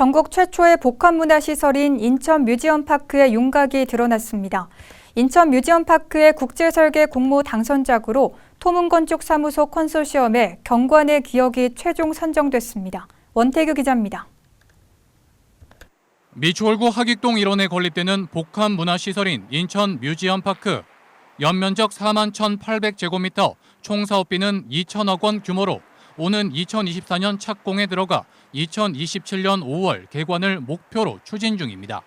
전국 최초의 복합문화시설인 인천 뮤지엄파크의 윤곽이 드러났습니다. 인천 뮤지엄파크의 국제설계 공모 당선작으로 토문건축사무소 컨소시엄의 경관의 기억이 최종 선정됐습니다. 원태규 기자입니다. 미추홀구 하객동 일원에 건립되는 복합 문화시설인 인천 뮤지엄파크. 연면적 4만 1,800제곱미터, 총 사업비는 2천억 원 규모로 오는 2024년 착공에 들어가 2027년 5월 개관을 목표로 추진 중입니다.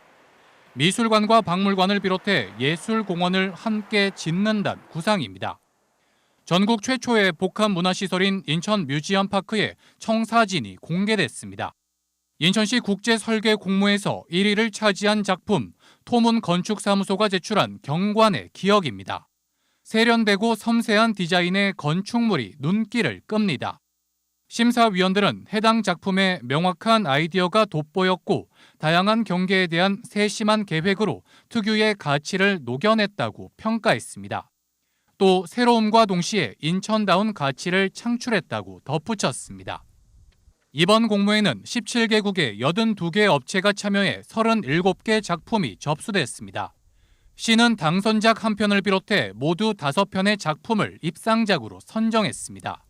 미술관과 박물관을 비롯해 예술공원을 함께 짓는다는 구상입니다. 전국 최초의 복합 문화시설인 인천 뮤지엄 파크의 청사진이 공개됐습니다. 인천시 국제설계 공모에서 1위를 차지한 작품 토문 건축사무소가 제출한 경관의 기억입니다. 세련되고 섬세한 디자인의 건축물이 눈길을 끕니다. 심사위원들은 해당 작품의 명확한 아이디어가 돋보였고 다양한 경계에 대한 세심한 계획으로 특유의 가치를 녹여냈다고 평가했습니다. 또 새로움과 동시에 인천다운 가치를 창출했다고 덧붙였습니다. 이번 공모에는 17개국의 82개 업체가 참여해 37개 작품이 접수됐습니다. 시는 당선작 한 편을 비롯해 모두 5편의 작품을 입상작으로 선정했습니다.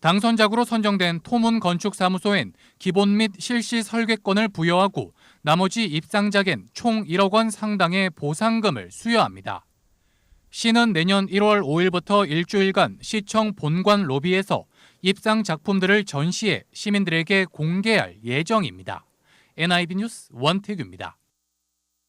당선작으로 선정된 토문 건축사무소엔 기본 및 실시 설계권을 부여하고 나머지 입상작엔 총 1억 원 상당의 보상금을 수여합니다. 시는 내년 1월 5일부터 일주일간 시청 본관 로비에서 입상 작품들을 전시해 시민들에게 공개할 예정입니다. NIB 뉴스 원태규입니다.